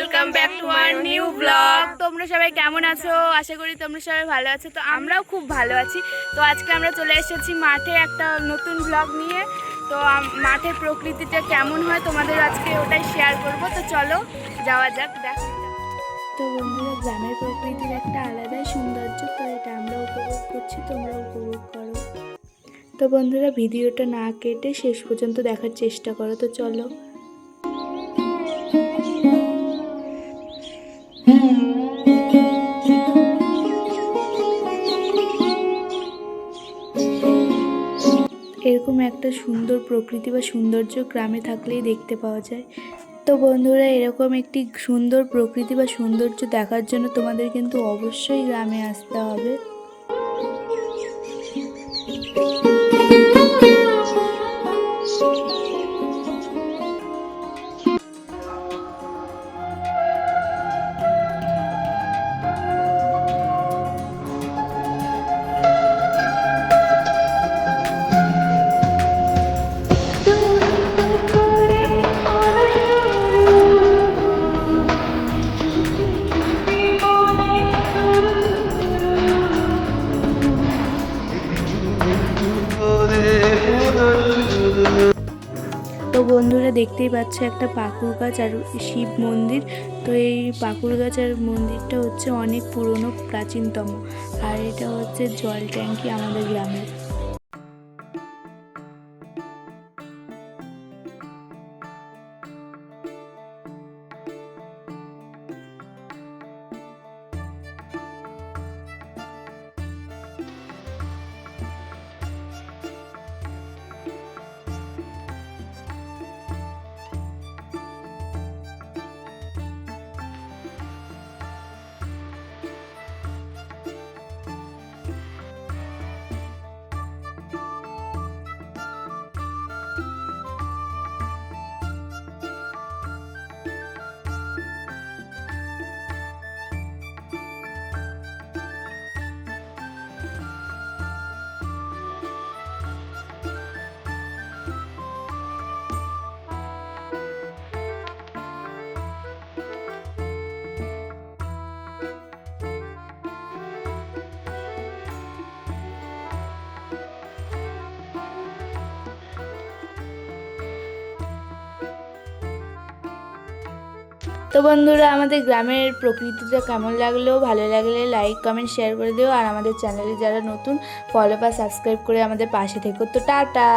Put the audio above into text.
Welcome back to our new blog তোমরা সবাই কেমন আছো? আশা করি তোমরা সবাই ভালো আছো। তো আমরাও খুব ভালো আছি। তো আজকে আমরা চলে এসেছি মাঠে একটা নতুন ব্লগ নিয়ে। তো মাঠের প্রকৃতিটা কেমন হয় তোমাদের আজকে ওটাই শেয়ার করব। তো চলো, যাওয়া যাক, দেখ তো বন্ধুরা, গ্রামের প্রকৃতির একটা আলাদাই সৌন্দর্য, তো এটা আমরা উপভোগ করছি তোমরা উপভোগ করো। তো বন্ধুরা, ভিডিওটা না কেটে শেষ পর্যন্ত দেখার চেষ্টা করো। তো চলো। এরকম একটা সুন্দর প্রকৃতি বা সৌন্দর্য গ্রামে থাকলেই দেখতে পাওয়া যায়। তো বন্ধুরা, এরকম একটি সুন্দর প্রকৃতি বা সৌন্দর্য দেখার জন্য তোমাদের কিন্তু অবশ্যই গ্রামে আসতে হবে। বন্ধুরা দেখতেই পাচ্ছ একটা পাকুর গাছ আর শিব মন্দির। তো এই পাকুর গাছ আর মন্দিরটা হচ্ছে অনেক পুরনো, প্রাচীনতম। আর এটা হচ্ছে জল ট্যাঙ্কি আমাদের গ্রামের। তো বন্ধুরা, আমাদের গ্রামের প্রকৃতিটা কেমন লাগল? ভালো লাগলে লাইক কমেন্ট শেয়ার করে দিও। আর আমাদের চ্যানেলে যারা নতুন ফলো বা সাবস্ক্রাইব করে আমাদের পাশে থেকো। তো টাটা!